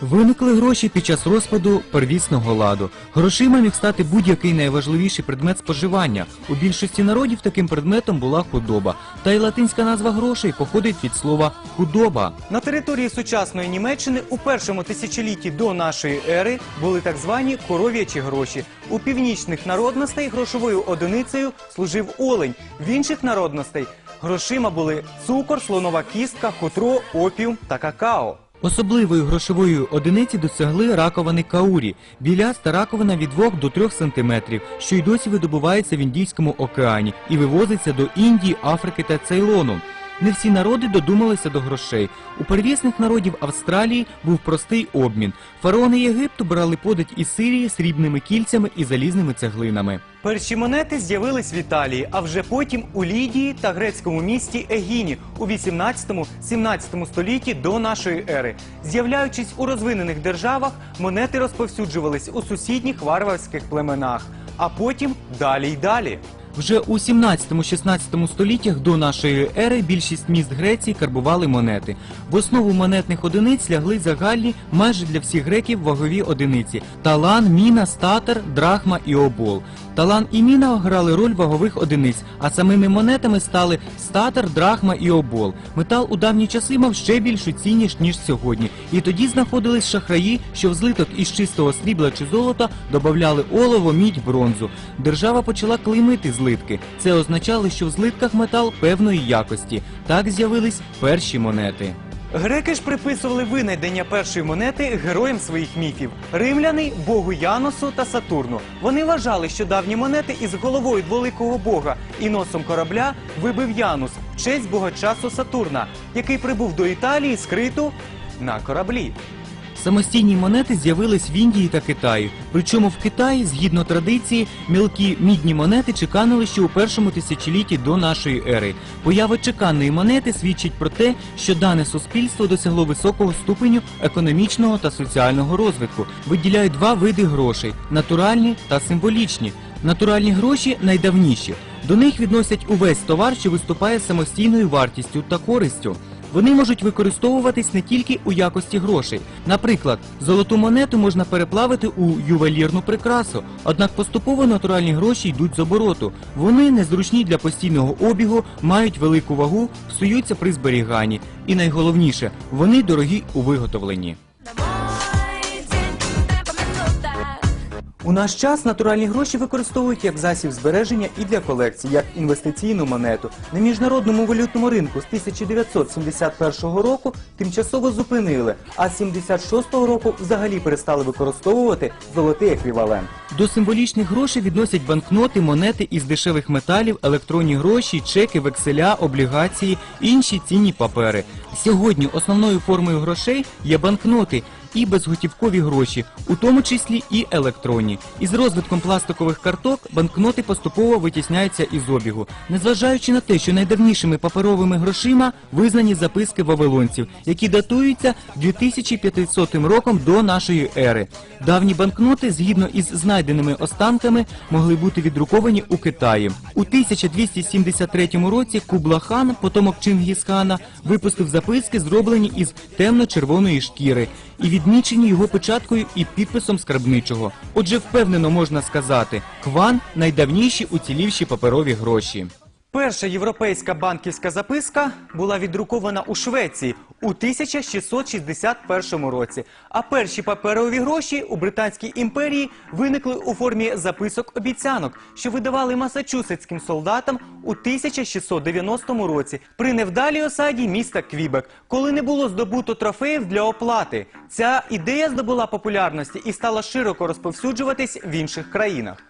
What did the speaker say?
Виникли гроші під час розпаду первісного ладу. Грошима міг стати будь-який найважливіший предмет споживання. У більшості народів таким предметом була худоба. Та й латинська назва грошей походить від слова худоба. На території сучасної Німеччини у першому тисячолітті до нашої ери були так звані коров'ячі гроші. У північних народностей грошовою одиницею служив олень. В інших народностей грошима були цукор, слонова кістка, хутро, опіум та какао. Особливої грошової одиниці досягли раковини каурі. Біляста раковина від 2 до 3 см, що й досі видобувається в Індійському океані і вивозиться до Індії, Африки та Цейлону. Не всі народи додумалися до грошей. У первісних народів Австралії був простий обмін. Фараони Єгипту брали подать із Сирії срібними кільцями і залізними цеглинами. Перші монети з'явились в Італії, а вже потім у Лідії та грецькому місті Егіні у 18-17 столітті до нашої ери. З'являючись у розвинених державах, монети розповсюджувались у сусідніх варварських племенах, а потім далі й далі. Вже у 17-16 століттях до нашої ери більшість міст Греції карбували монети. В основу монетних одиниць лягли загальні майже для всіх греків вагові одиниці: талан, міна, статер, драхма і обол. Талан і міна грали роль вагових одиниць, а самими монетами стали статер, драхма і обол. Метал у давні часи мав ще більшу цінність, ніж сьогодні. І тоді знаходились шахраї, що в злиток із чистого срібла чи золота додавали олово, мідь, бронзу. Держава почала клеймити злитки. Це означало, що в злитках метал певної якості. Так з'явились перші монети. Греки ж приписували винайдення першої монети героям своїх міфів римляни богу Яносу та Сатурну. Вони вважали, що давні монети із головою дволикого бога і носом корабля вибив Янус честь бога часу Сатурна, який прибув до Італії з Криту на кораблі. Самостійні монети з'явились в Індії та Китаї. Причому в Китаї, згідно традиції, мілкі мідні монети чеканили ще у першому тисячолітті до нашої ери. Поява чеканної монети свідчить про те, що дане суспільство досягло високого ступеню економічного та соціального розвитку. Виділяють два види грошей натуральні та символічні. Натуральні гроші найдавніші. До них відносять увесь товар, що виступає самостійною вартістю та користю. Вони можуть використовуватись не тільки у якості грошей. Наприклад, золоту монету можна переплавити у ювелірну прикрасу, однак поступово натуральні гроші йдуть з обороту. Вони незручні для постійного обігу, мають велику вагу, псуються при зберіганні. І найголовніше, вони дорогі у виготовленні. У наш час натуральні гроші використовують як засіб збереження і для колекцій, як інвестиційну монету. На міжнародному валютному ринку з 1971 року тимчасово зупинили, а з 76 року взагалі перестали використовувати золотий еквівалент. До символічних грошей відносять банкноти, монети із дешевих металів, електронні гроші, чеки, векселя, облігації, інші цінні папери. Сьогодні основною формою грошей є банкноти і безготівкові гроші, у тому числі і електронні. Із розвитком пластикових карток банкноти поступово витісняються із обігу, незважаючи на те, що найдавнішими паперовими грошима визнані записки вавилонців, які датуються 2500 роком до нашої ери. Давні банкноти, згідно із знайденими останками, могли бути віддруковані у Китаї. У 1273 році Кубла-хан, потомок Чингісхана, випустив записки, зроблені із темно-червоної шкіри, і відмічені його печаткою і підписом скарбничого. Отже, впевнено можна сказати, кван найдавніші уцілівші паперові гроші. Перша європейська банківська записка була віддрукована у Швеції у 1661 році. А перші паперові гроші у Британській імперії виникли у формі записок обіцянок, що видавали масачусетським солдатам у 1690 році при невдалій осаді міста Квібек, коли не було здобуто трофеїв для оплати. Ця ідея здобула популярності і стала широко розповсюджуватись в інших країнах.